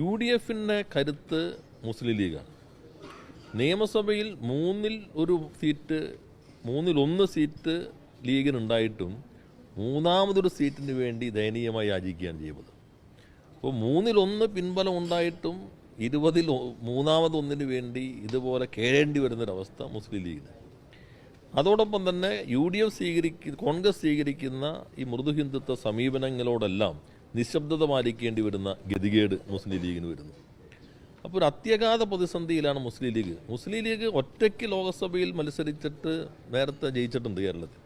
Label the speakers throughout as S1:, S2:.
S1: U D എഫിന്റെ കരുത്ത് മുസ്ലിം ലീഗാണ്. നിയമസഭയിൽ മൂന്നിൽ ഒരു സീറ്റ് മൂന്നിൽ ഒന്ന് സീറ്റ് ലീഗിനുണ്ടായിട്ടും മൂന്നാമതൊരു സീറ്റിന് വേണ്ടി ദയനീയമായി യാചിക്കുകയാണ് ചെയ്യുന്നത്. അപ്പോൾ മൂന്നിലൊന്ന് പിൻബലം ഉണ്ടായിട്ടും ഇരുപതിൽ മൂന്നാമതൊന്നിന് വേണ്ടി ഇതുപോലെ കേഴേണ്ടി വരുന്നൊരവസ്ഥ മുസ്ലിം ലീഗിന്. അതോടൊപ്പം തന്നെ യു ഡി എഫ് സ്വീകരിക്കുന്ന കോൺഗ്രസ് സ്വീകരിക്കുന്ന ഈ മൃദു ഹിന്ദുത്വ സമീപനങ്ങളോടെല്ലാം നിശബ്ദത പാലിക്കേണ്ടി വരുന്ന ഗതികേട് മുസ്ലിം ലീഗിന് വരുന്നു. അപ്പോൾ ഒരു അത്യഗാധ പ്രതിസന്ധിയിലാണ് മുസ്ലിം ലീഗ്. മുസ്ലിം ലീഗ് ഒറ്റയ്ക്ക് ലോകസഭയിൽ മത്സരിച്ചിട്ട് നേരത്തെ ജയിച്ചിട്ടുണ്ട് കേരളത്തിൽ.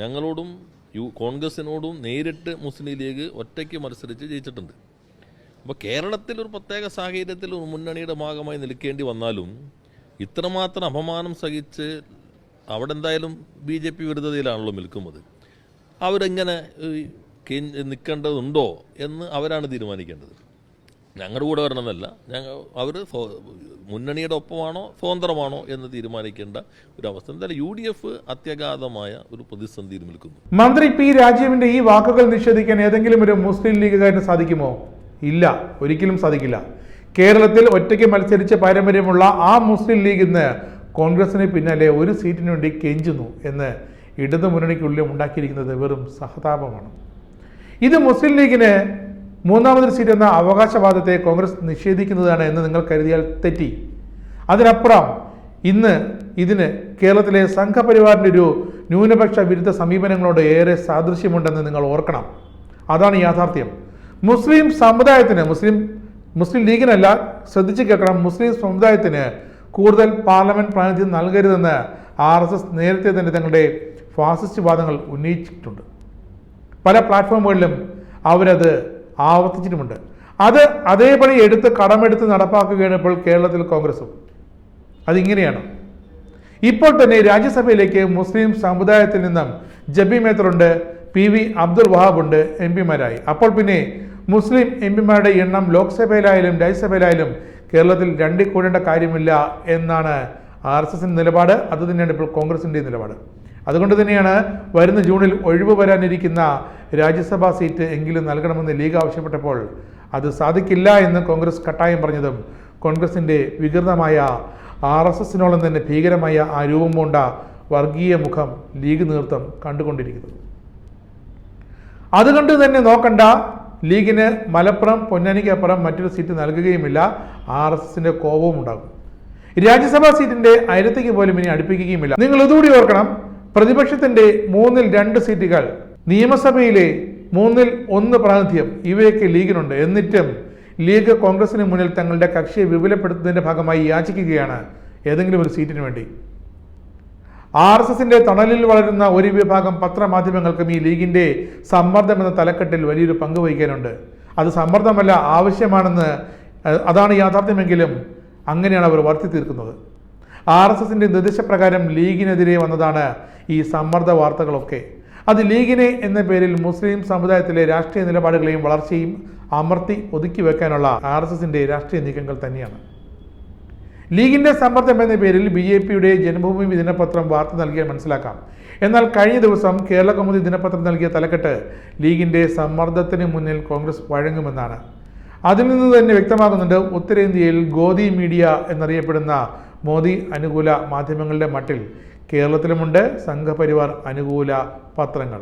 S1: ഞങ്ങളോടും യു കോൺഗ്രസിനോടും നേരിട്ട് മുസ്ലിം ലീഗ് ഒറ്റയ്ക്ക് മത്സരിച്ച് ജയിച്ചിട്ടുണ്ട്. അപ്പോൾ കേരളത്തിൽ ഒരു പ്രത്യേക സാഹചര്യത്തിൽ ഒരു മുന്നണിയുടെ ഭാഗമായി നിൽക്കേണ്ടി വന്നാലും ഇത്രമാത്രം അപമാനം സഹിച്ച് അവിടെ എന്തായാലും ബി ജെ പി വിരുദ്ധതയിലാണല്ലോ നിൽക്കുന്നത്. അവരെങ്ങനെ നിൽക്കേണ്ടതുണ്ടോ എന്ന് അവരാണ് തീരുമാനിക്കേണ്ടത്. ഞങ്ങളുടെ കൂടെ വരണമെന്നല്ല. ഞങ്ങൾ അവർ മുന്നണിയുടെ ഒപ്പമാണോ സ്വതന്ത്രമാണോ എന്ന് തീരുമാനിക്കേണ്ട ഒരു അവസ്ഥ എന്തായാലും യു ഡി എഫ് അത്യഗാധമായ ഒരു പ്രതിസന്ധിയിൽ നിൽക്കുന്നു.
S2: മന്ത്രി പി രാജീവിന്റെ ഈ വാക്കുകൾ നിഷേധിക്കാൻ ഏതെങ്കിലും ഒരു മുസ്ലിം ലീഗുകാരന് സാധിക്കുമോ? ഇല്ല. ഒരിക്കലും സാധിക്കില്ല. കേരളത്തിൽ ഒറ്റയ്ക്ക് മത്സരിച്ച പാരമ്പര്യമുള്ള ആ മുസ്ലിം ലീഗ് ഇന്ന് കോൺഗ്രസിന് പിന്നാലെ ഒരു സീറ്റിന് വേണ്ടി കെഞ്ചുന്നു എന്ന് ഇടതു മുന്നണിക്കുള്ളിൽ ഉണ്ടാക്കിയിരിക്കുന്നത് വെറും സഹതാപമാണ്. ഇത് മുസ്ലിം ലീഗിന് മൂന്നാമതൊരു സീറ്റ് എന്ന അവകാശവാദത്തെ കോൺഗ്രസ് നിഷേധിക്കുന്നതാണ് എന്ന് നിങ്ങൾ കരുതിയാൽ തെറ്റി. അതിനപ്പുറം ഇന്ന് ഇതിന് കേരളത്തിലെ സംഘപരിവാറിന്റെ ഒരു ന്യൂനപക്ഷ വിരുദ്ധ സമീപനങ്ങളോട് ഏറെ സാദൃശ്യമുണ്ടെന്ന് നിങ്ങൾ ഓർക്കണം. അതാണ് യാഥാർത്ഥ്യം. മുസ്ലിം സമുദായത്തിന് മുസ്ലിം മുസ്ലിം ലീഗിനല്ല ശ്രദ്ധിച്ചു കേൾക്കണം മുസ്ലിം സമുദായത്തിന് കൂടുതൽ പാർലമെന്റ് പ്രാതിനിധ്യം നൽകരുതെന്ന് ആർ എസ് എസ് നേരത്തെ തന്നെ തങ്ങളുടെ ഫാസിസ്റ്റ് വാദങ്ങൾ ഉന്നയിച്ചിട്ടുണ്ട്. പല പ്ലാറ്റ്ഫോമുകളിലും അവരത് ആവർത്തിച്ചിട്ടുമുണ്ട്. അത് അതേപടി എടുത്ത് കടമെടുത്ത് നടപ്പാക്കുകയാണ് ഇപ്പോൾ കേരളത്തിൽ കോൺഗ്രസും. അതിങ്ങനെയാണ്. ഇപ്പോൾ തന്നെ രാജ്യസഭയിലേക്ക് മുസ്ലിം സമുദായത്തിൽ നിന്നും ജബി മേത്തറുണ്ട് പി വി അബ്ദുൽ വഹാബ് ഉണ്ട് എം പിമാരായി. അപ്പോൾ പിന്നെ മുസ്ലിം എം പിമാരുടെ എണ്ണം ലോക്സഭയിലായാലും രാജ്യസഭയിലായാലും കേരളത്തിൽ രണ്ടിൽ കൂടേണ്ട കാര്യമില്ല എന്നാണ് ആർ എസ് എസിന്റെ നിലപാട്. അത് തന്നെയാണ് ഇപ്പോൾ കോൺഗ്രസിന്റെ നിലപാട്. അതുകൊണ്ട് തന്നെയാണ് വരുന്ന ജൂണിൽ ഒഴിവ് വരാനിരിക്കുന്ന രാജ്യസഭാ സീറ്റ് എങ്കിലും നൽകണമെന്ന് ലീഗ് ആവശ്യപ്പെട്ടപ്പോൾ അത് സാധിക്കില്ല എന്ന് കോൺഗ്രസ് കട്ടായം പറഞ്ഞതും കോൺഗ്രസിന്റെ വികൃതമായ ആർ എസ് എസിനോളം തന്നെ ഭീകരമായ ആ രൂപം കൊണ്ട വർഗീയ മുഖം ലീഗ് നേതൃത്വം കണ്ടുകൊണ്ടിരിക്കുന്നു. അതുകൊണ്ട് തന്നെ നോക്കണ്ട ലീഗിന് മലപ്പുറം പൊന്നാനിക്കപ്പുറം മറ്റൊരു സീറ്റ് നൽകുകയുമില്ല. ആർ എസ് എസിന്റെ കോപവും ഉണ്ടാകും. രാജ്യസഭാ സീറ്റിന്റെ അയലത്തേക്ക് പോലും ഇനി അടുപ്പിക്കുകയുമില്ല. നിങ്ങൾ ഇതുകൂടി ഓർക്കണം പ്രതിപക്ഷത്തിന്റെ മൂന്നിൽ രണ്ട് സീറ്റുകൾ നിയമസഭയിലെ മൂന്നിൽ ഒന്ന് പ്രാതിനിധ്യം ഇവയൊക്കെ ലീഗിനുണ്ട്. എന്നിട്ടും ലീഗ് കോൺഗ്രസിന് മുന്നിൽ തങ്ങളുടെ കക്ഷിയെ വിപുലപ്പെടുത്തുന്നതിന്റെ ഭാഗമായി യാചിക്കുകയാണ് ഏതെങ്കിലും ഒരു സീറ്റിന് വേണ്ടി. ആർ എസ് എസിന്റെ തണലിൽ വളരുന്ന ഒരു വിഭാഗം പത്രമാധ്യമങ്ങൾക്കും ഈ ലീഗിന്റെ സമ്മർദ്ദം എന്ന തലക്കെട്ടിൽ വലിയൊരു പങ്ക് വഹിക്കാനുണ്ട്. അത് സമ്മർദ്ദമല്ല ആവശ്യമാണെന്ന് അതാണ് യാഥാർത്ഥ്യമെങ്കിലും അങ്ങനെയാണ് അവർ വർത്തി തീർക്കുന്നത്. ആർ എസ് എസിന്റെ നിർദ്ദേശപ്രകാരം ലീഗിനെതിരെ വന്നതാണ് ഈ സമ്മർദ്ദ വാർത്തകളൊക്കെ. അത് ലീഗിനെ എന്ന പേരിൽ മുസ്ലിം സമുദായത്തിലെ രാഷ്ട്രീയ നിലപാടുകളെയും വളർച്ചയും അമർത്തി ഒതുക്കി വെക്കാനുള്ള ആർ എസ് എസിന്റെ രാഷ്ട്രീയ നീക്കങ്ങൾ തന്നെയാണ്. ലീഗിന്റെ സമ്മർദ്ദം എന്ന പേരിൽ ബി ജെ പിയുടെ ജന്മഭൂമി ദിനപത്രം വാർത്ത നൽകിയാൽ മനസ്സിലാക്കാം. എന്നാൽ കഴിഞ്ഞ ദിവസം കേരള കൗമുദി ദിനപത്രം നൽകിയ തലക്കെട്ട് ലീഗിന്റെ സമ്മർദ്ദത്തിന് മുന്നിൽ കോൺഗ്രസ് വഴങ്ങുമെന്നാണ്. അതിൽ നിന്ന് തന്നെ വ്യക്തമാകുന്നുണ്ട് ഉത്തരേന്ത്യയിൽ ഗോദി മീഡിയ എന്നറിയപ്പെടുന്ന മോദി അനുകൂല മാധ്യമങ്ങളുടെ മട്ടിൽ കേരളത്തിലുമുണ്ട് സംഘപരിവാർ അനുകൂല പത്രങ്ങൾ.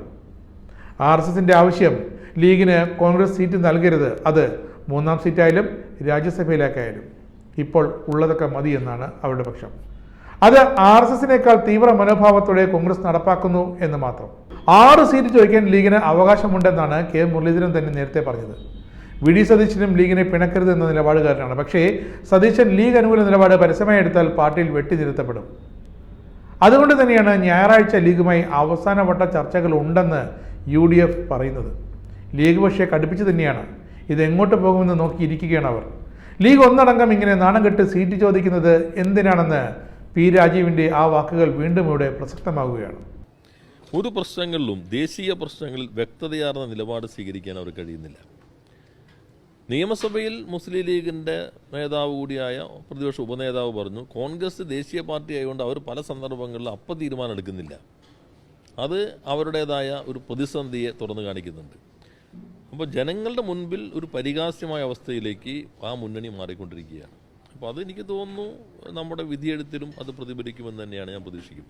S2: ആർ എസ് എസിന്റെ ആവശ്യം ലീഗിന് കോൺഗ്രസ് സീറ്റ് നൽകരുത് അത് മൂന്നാം സീറ്റായാലും രാജ്യസഭയിലേക്കായാലും. ഇപ്പോൾ ഉള്ളതൊക്കെ മതി എന്നാണ് അവരുടെ പക്ഷം. അത് ആർ എസ് എസിനേക്കാൾ തീവ്ര മനോഭാവത്തോടെ കോൺഗ്രസ് നടപ്പാക്കുന്നു എന്ന് മാത്രം. ആറ് സീറ്റ് ചോദിക്കാൻ ലീഗിന് അവകാശമുണ്ടെന്നാണ് കെ മുരളീധരൻ തന്നെ നേരത്തെ പറഞ്ഞത്. വി ഡി സതീശനും ലീഗിനെ പിണക്കരുത് എന്ന നിലപാടുകാരനാണ് പക്ഷേ സതീശൻ ലീഗ് അനുകൂല നിലപാട് പരസ്യമായി എടുത്താൽ പാർട്ടിയിൽ വെട്ടിനിരുത്തപ്പെടും അതുകൊണ്ട് തന്നെയാണ് ഞായറാഴ്ച ലീഗുമായി അവസാനവട്ട ചർച്ചകൾ ഉണ്ടെന്ന് യു ഡി എഫ് പറയുന്നത്. ലീഗ് പക്ഷേ കടുപ്പിച്ച് തന്നെയാണ്. ഇത് എങ്ങോട്ട് പോകുമെന്ന് നോക്കിയിരിക്കുകയാണ് അവർ. ലീഗ് ഒന്നടങ്കം ഇങ്ങനെ നാണം കെട്ട് സീറ്റ് ചോദിക്കുന്നത് എന്തിനാണെന്ന് പി രാജീവിന്റെ ആ വാക്കുകൾ വീണ്ടും ഇവിടെ പ്രസക്തമാവുകയാണ്
S1: ഒരു പ്രശ്നങ്ങളിലും ദേശീയ പ്രശ്നങ്ങളിൽ വ്യക്തതയാർന്ന നിലപാട് സ്വീകരിക്കാൻ അവർ കഴിയുന്നില്ല. നിയമസഭയിൽ മുസ്ലിം ലീഗിന്റെ നേതാവ് കൂടിയായ പ്രതിപക്ഷ ഉപനേതാവ് പറഞ്ഞു കോൺഗ്രസ് ദേശീയ പാർട്ടി ആയതുകൊണ്ട് അവർ പല സന്ദർഭങ്ങളിലും അപ്പം തീരുമാനം എടുക്കുന്നില്ല. അത് അവരുടേതായ ഒരു പ്രതിസന്ധിയെ തുറന്നു കാണിക്കുന്നുണ്ട്. അപ്പോൾ ജനങ്ങളുടെ മുൻപിൽ ഒരു പരിഹാസ്യമായ അവസ്ഥയിലേക്ക് ആ മുന്നണി മാറിക്കൊണ്ടിരിക്കുകയാണ്. അപ്പോൾ അത് എനിക്ക് തോന്നുന്നു നമ്മുടെ വിധിയെഴുത്തിലും അത് പ്രതിഫലിക്കുമെന്ന് തന്നെയാണ് ഞാൻ പ്രതീക്ഷിക്കുന്നത്.